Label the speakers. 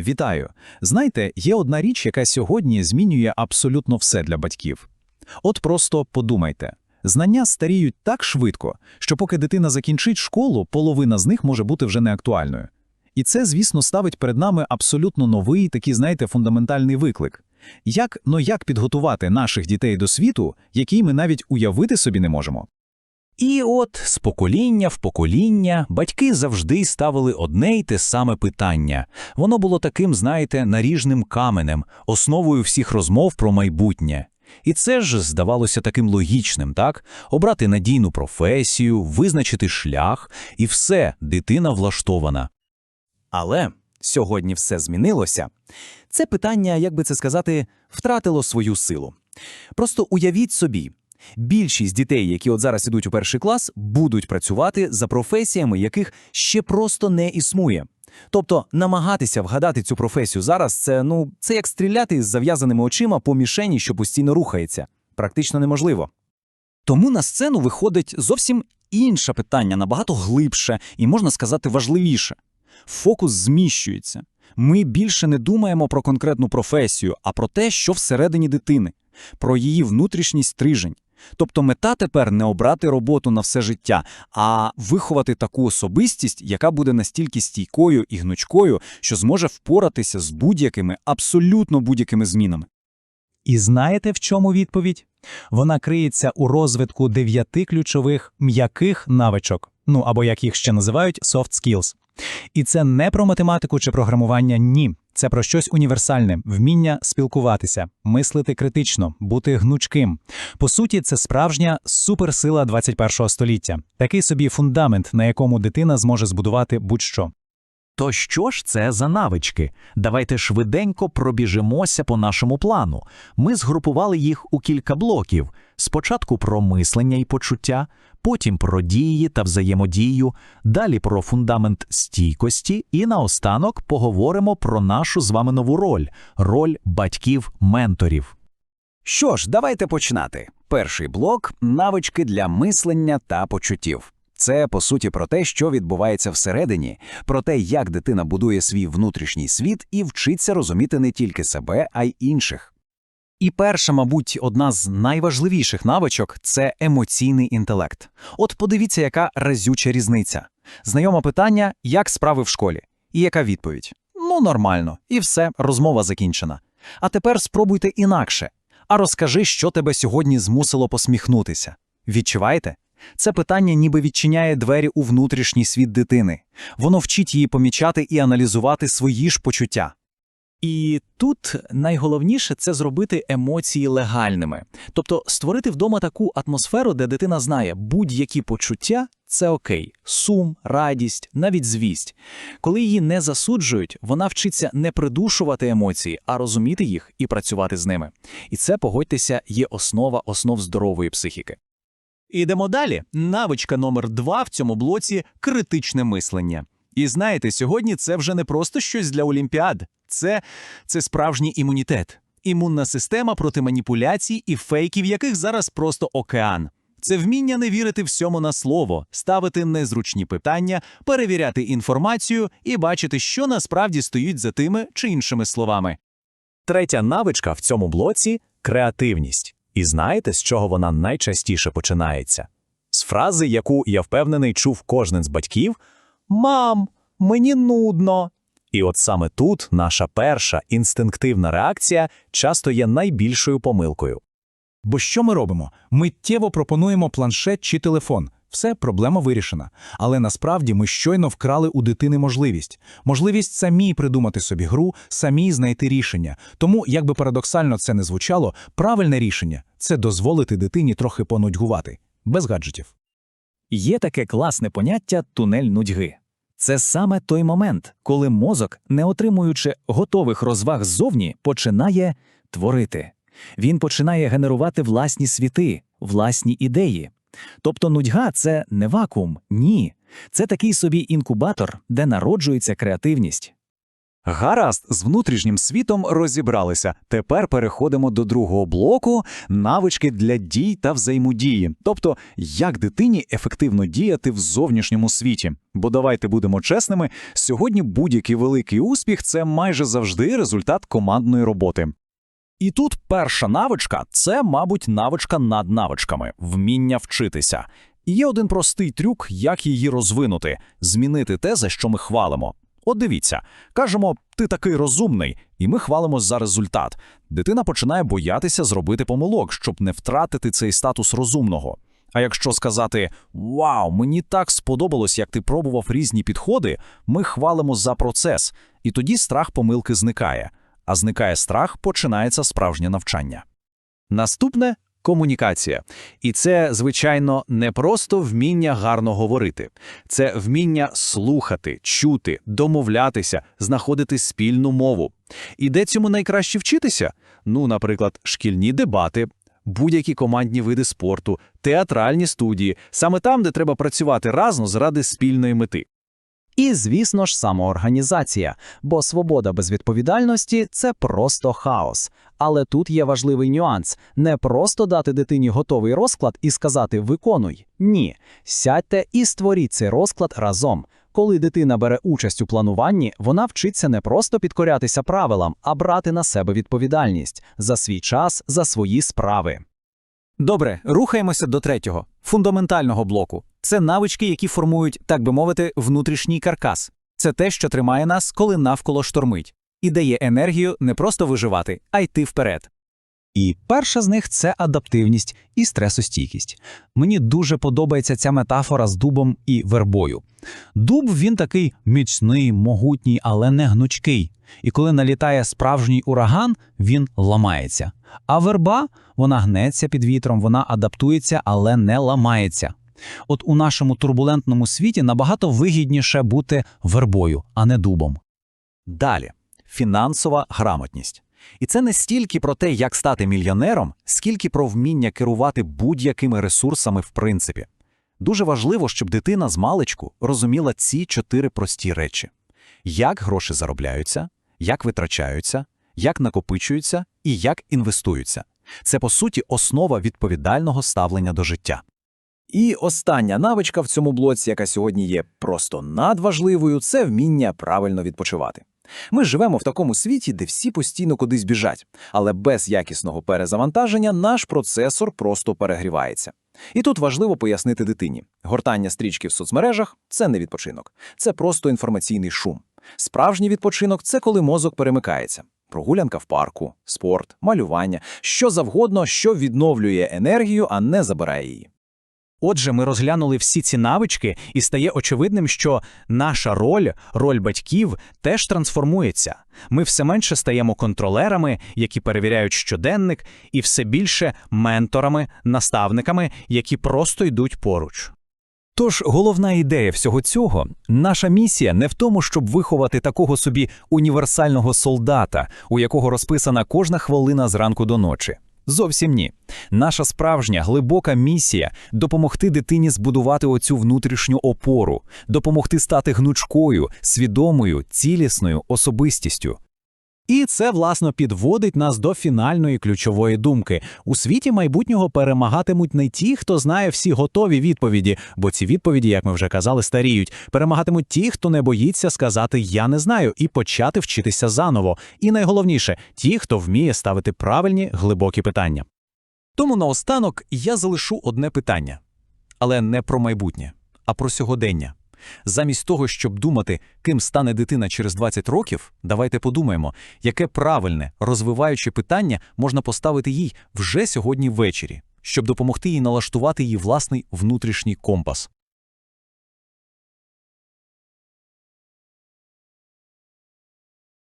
Speaker 1: Вітаю! Знаєте, є одна річ, яка сьогодні змінює абсолютно все для батьків. От просто подумайте. Знання старіють так швидко, що поки дитина закінчить школу, половина з них може бути вже неактуальною. І це, звісно, ставить перед нами абсолютно новий, такий, знаєте, фундаментальний виклик. Як, ну як підготувати наших дітей до світу, який ми навіть уявити собі не можемо?
Speaker 2: І от з покоління в покоління батьки завжди ставили одне й те саме питання. Воно було таким, знаєте, наріжним каменем, основою всіх розмов про майбутнє. І це ж здавалося таким логічним, так? Обрати надійну професію, визначити шлях, і все, дитина влаштована.
Speaker 3: Але сьогодні все змінилося. Це питання, як би це сказати, втратило свою силу. Просто уявіть собі, більшість дітей, які от зараз ідуть у перший клас, будуть працювати за професіями, яких ще просто не існує. Тобто намагатися вгадати цю професію зараз це ну це як стріляти з зав'язаними очима по мішені, що постійно рухається. Практично неможливо.
Speaker 4: Тому на сцену виходить зовсім інше питання, набагато глибше і, можна сказати, важливіше. Фокус зміщується. Ми більше не думаємо про конкретну професію, а про те, що всередині дитини, про її внутрішній стрижень. Тобто мета тепер не обрати роботу на все життя, а виховати таку особистість, яка буде настільки стійкою і гнучкою, що зможе впоратися з будь-якими, абсолютно будь-якими змінами.
Speaker 5: І знаєте, в чому відповідь? Вона криється у розвитку дев'яти ключових м'яких навичок, ну або як їх ще називають soft skills. І це не про математику чи програмування, ні. Це про щось універсальне, вміння спілкуватися, мислити критично, бути гнучким. По суті, це справжня суперсила 21-го століття, такий собі фундамент, на якому дитина зможе збудувати будь-що.
Speaker 2: То що ж це за навички? Давайте швиденько пробіжимося по нашому плану. Ми згрупували їх у кілька блоків: спочатку про мислення і почуття, потім про дії та взаємодію, далі про фундамент стійкості, і наостанок поговоримо про нашу з вами нову роль роль батьків-менторів.
Speaker 3: Що ж, давайте починати. Перший блок навички для мислення та почуттів. Це, по суті, про те, що відбувається всередині, про те, як дитина будує свій внутрішній світ і вчиться розуміти не тільки себе, а й інших.
Speaker 4: І перша, мабуть, одна з найважливіших навичок це емоційний інтелект. От подивіться, яка разюча різниця. Знайоме питання, як справи в школі. І яка відповідь? Ну, нормально, і все, розмова закінчена. А тепер спробуйте інакше. А розкажи, що тебе сьогодні змусило посміхнутися. Відчуваєте? Це питання ніби відчиняє двері у внутрішній світ дитини. Воно вчить її помічати і аналізувати свої ж почуття. І тут найголовніше це зробити емоції легальними, тобто створити вдома таку атмосферу, де дитина знає, будь-які почуття це окей, сум, радість, навіть звість. Коли її не засуджують, вона вчиться не придушувати емоції, а розуміти їх і працювати з ними. І це, погодьтеся, є основа основ здорової психіки. Ідемо далі. Навичка номер два в цьому блоці критичне мислення. І знаєте, сьогодні це вже не просто щось для олімпіад, це, це справжній імунітет, імунна система проти маніпуляцій і фейків, яких зараз просто океан. Це вміння не вірити всьому на слово, ставити незручні питання, перевіряти інформацію і бачити, що насправді стоїть за тими чи іншими словами.
Speaker 2: Третя навичка в цьому блоці креативність. І знаєте, з чого вона найчастіше починається? З фрази, яку я впевнений чув кожен з батьків: Мам, мені нудно. І от саме тут наша перша інстинктивна реакція часто є найбільшою помилкою.
Speaker 5: Бо що ми робимо? Миттєво пропонуємо планшет чи телефон. Все, проблема вирішена. Але насправді ми щойно вкрали у дитини можливість. Можливість самій придумати собі гру, самій знайти рішення. Тому, як би парадоксально це не звучало, правильне рішення це дозволити дитині трохи понудьгувати. Без гаджетів.
Speaker 4: Є таке класне поняття тунель нудьги. Це саме той момент, коли мозок, не отримуючи готових розваг ззовні, починає творити. Він починає генерувати власні світи, власні ідеї. Тобто нудьга це не вакуум, ні. Це такий собі інкубатор, де народжується креативність.
Speaker 2: Гаразд, з внутрішнім світом розібралися. Тепер переходимо до другого блоку навички для дій та взаємодії. Тобто, як дитині ефективно діяти в зовнішньому світі. Бо давайте будемо чесними, сьогодні будь-який великий успіх це майже завжди результат командної роботи.
Speaker 1: І тут перша навичка це, мабуть, навичка над навичками вміння вчитися. І є один простий трюк, як її розвинути, змінити те, за що ми хвалимо. От дивіться, кажемо, ти такий розумний, і ми хвалимось за результат. Дитина починає боятися зробити помилок, щоб не втратити цей статус розумного. А якщо сказати Вау, мені так сподобалось, як ти пробував різні підходи, ми хвалимо за процес, і тоді страх помилки зникає. А зникає страх, починається справжнє навчання.
Speaker 4: Наступне комунікація. І це, звичайно, не просто вміння гарно говорити, це вміння слухати, чути, домовлятися, знаходити спільну мову. І де цьому найкраще вчитися? Ну, наприклад, шкільні дебати. Будь-які командні види спорту, театральні студії, саме там, де треба працювати разом заради спільної мети.
Speaker 5: І, звісно ж, самоорганізація, бо свобода без відповідальності це просто хаос. Але тут є важливий нюанс: не просто дати дитині готовий розклад і сказати виконуй. Ні, сядьте і створіть цей розклад разом. Коли дитина бере участь у плануванні, вона вчиться не просто підкорятися правилам, а брати на себе відповідальність за свій час, за свої справи.
Speaker 4: Добре, рухаємося до третього, фундаментального блоку. Це навички, які формують, так би мовити, внутрішній каркас. Це те, що тримає нас, коли навколо штормить, і дає енергію не просто виживати, а йти вперед.
Speaker 5: І перша з них це адаптивність і стресостійкість. Мені дуже подобається ця метафора з дубом і вербою. Дуб він такий міцний, могутній, але не гнучкий. І коли налітає справжній ураган, він ламається. А верба вона гнеться під вітром, вона адаптується, але не ламається. От у нашому турбулентному світі набагато вигідніше бути вербою, а не дубом.
Speaker 4: Далі фінансова грамотність. І це не стільки про те, як стати мільйонером, скільки про вміння керувати будь-якими ресурсами в принципі. Дуже важливо, щоб дитина з маличку розуміла ці чотири прості речі: як гроші заробляються, як витрачаються, як накопичуються і як інвестуються. Це, по суті, основа відповідального ставлення до життя.
Speaker 3: І остання навичка в цьому блоці, яка сьогодні є просто надважливою, це вміння правильно відпочивати. Ми живемо в такому світі, де всі постійно кудись біжать, але без якісного перезавантаження наш процесор просто перегрівається. І тут важливо пояснити дитині: гортання стрічки в соцмережах це не відпочинок, це просто інформаційний шум. Справжній відпочинок це коли мозок перемикається. Прогулянка в парку, спорт, малювання, що завгодно, що відновлює енергію, а не забирає її.
Speaker 4: Отже, ми розглянули всі ці навички, і стає очевидним, що наша роль, роль батьків, теж трансформується. Ми все менше стаємо контролерами, які перевіряють щоденник, і все більше менторами, наставниками, які просто йдуть поруч. Тож головна ідея всього цього наша місія не в тому, щоб виховати такого собі універсального солдата, у якого розписана кожна хвилина зранку до ночі. Зовсім ні. Наша справжня глибока місія допомогти дитині збудувати оцю внутрішню опору, допомогти стати гнучкою, свідомою, цілісною особистістю.
Speaker 5: І це, власно, підводить нас до фінальної ключової думки. У світі майбутнього перемагатимуть не ті, хто знає всі готові відповіді, бо ці відповіді, як ми вже казали, старіють. Перемагатимуть ті, хто не боїться сказати Я не знаю і почати вчитися заново. І найголовніше ті, хто вміє ставити правильні глибокі питання.
Speaker 4: Тому наостанок я залишу одне питання, але не про майбутнє, а про сьогодення. Замість того, щоб думати, ким стане дитина через 20 років, давайте подумаємо, яке правильне, розвиваюче питання можна поставити їй вже сьогодні ввечері, щоб допомогти їй налаштувати її власний внутрішній компас.